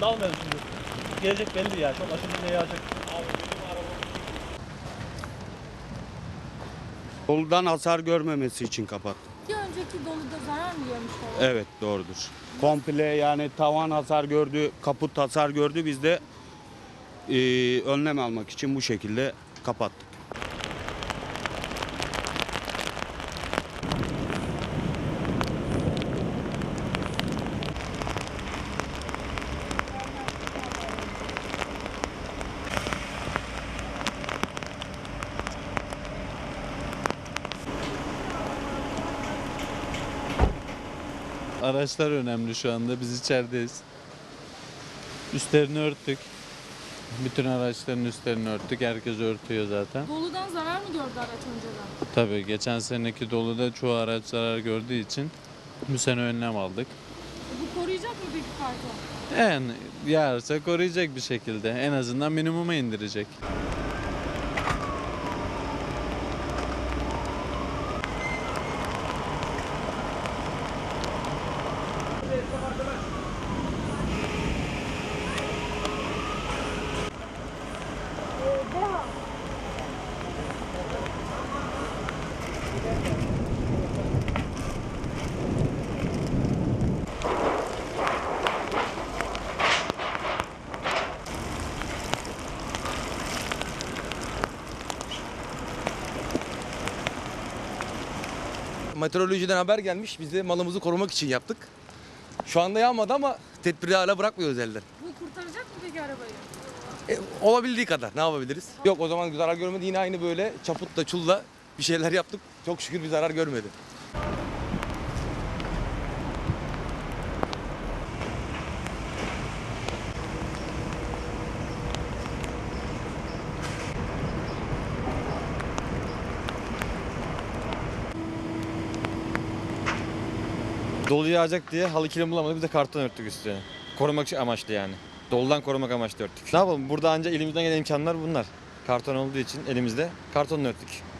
Dal mevzusu. Gelecek belli ya. Çok aşırı bir şey yağacak. Doludan hasar görmemesi için kapat. Bir önceki doluda zarar mı görmüş oldu? Evet doğrudur. Komple yani tavan hasar gördü, kaput hasar gördü. Biz de e, önlem almak için bu şekilde kapattık. Araçlar önemli şu anda. Biz içerideyiz. Üstlerini örttük. Bütün araçların üstlerini örttük. Herkes örtüyor zaten. Doludan zarar mı gördü araç önceden? Tabii geçen seneki doluda çoğu araç zarar gördüğü için bu sene önlem aldık. Bu koruyacak mı peki karton? Yani yağarsa koruyacak bir şekilde. En azından minimuma indirecek. Meteorolojiden haber gelmiş. Biz de malımızı korumak için yaptık. Şu anda yağmadı ama tedbiri hala bırakmıyoruz elden. Bu kurtaracak mı peki arabayı? E, olabildiği kadar ne yapabiliriz? Yok o zaman zarar görmedi. Yine aynı böyle çaputla çulla bir şeyler yaptık. Çok şükür bir zarar görmedi. Dolu yağacak diye halı kilim bulamadık biz de karton örttük üstüne. Korumak amaçlı yani. Doludan korumak amaçlı örttük. Ne yapalım burada anca elimizden gelen imkanlar bunlar. Karton olduğu için elimizde karton örttük.